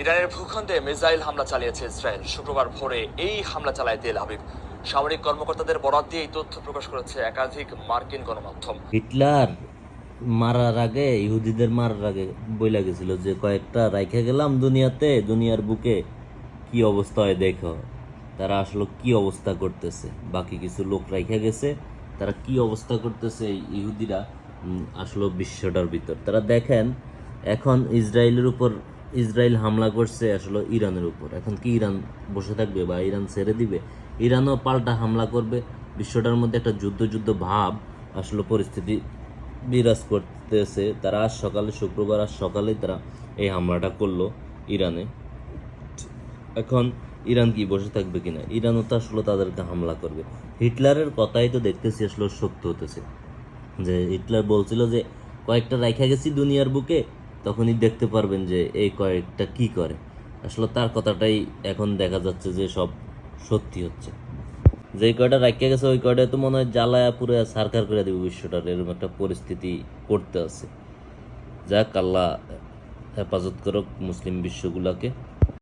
ইরানের ভূখণ্ডে মিসাইল হামলা চালিয়েছে ইসরায়েল। শুক্রবার ভোরে এই হামলা চালায় তেল আবিব। সামরিক কর্মকর্তাদের বরাদ দিয়ে এই তথ্য প্রকাশ করেছে একাধিক মার্কিন গণমাধ্যম। হিটলার মারার আগে, ইহুদিদের মারার আগে বইলা গেছিল যে, কয়েকটা রাইখে গেলাম দুনিয়াতে, দুনিয়ার বুকে কি অবস্থা হয় দেখো। তারা আসলে কি অবস্থা করতেছে? বাকি কিছু লোক রাইখে গেছে, তারা কি অবস্থা করতেছে? ইহুদিরা আসলে বিশ্বটার ভিতর। তারা দেখেন, এখন ইসরায়েলের উপর ইসরায়েল হামলা করছে আসলে ইরানের উপর। এখন কি ইরান বসে থাকবে বা ইরান ছেড়ে দিবে? ইরানও পাল্টা হামলা করবে। বিশ্বটার মধ্যে একটা যুদ্ধ যুদ্ধ ভাব আসলে পরিস্থিতি বিরাজ করতেছে। তারা আজ সকালে, শুক্রবার আজ সকালেই তারা এই হামলাটা করল ইরানে। এখন ইরান কি বসে থাকবে কিনা? ইরানও তো আসলে তাদেরকে হামলা করবে। হিটলারের কথাই তো দেখতেছি আসলে সত্য হতেছে। যে হিটলার বলছিল যে, কয়েকটা রাইখা গেছি দুনিয়ার বুকে তখনই দেখতে পারবেন যে এই কয়েকটা কি করে। আসলে তার কথাটাই এখন দেখা যাচ্ছে যে সব সত্যি হচ্ছে। যে কয়টা রাখিয়া গেছে, ওই কয়টা তো মনে হয় জ্বালায়া পুরো সারকার করে দেবে বিশ্বটার, এরকম একটা পরিস্থিতি করতে আছে। যা আল্লাহ হেফাজত করুক মুসলিম বিশ্বগুলাকে।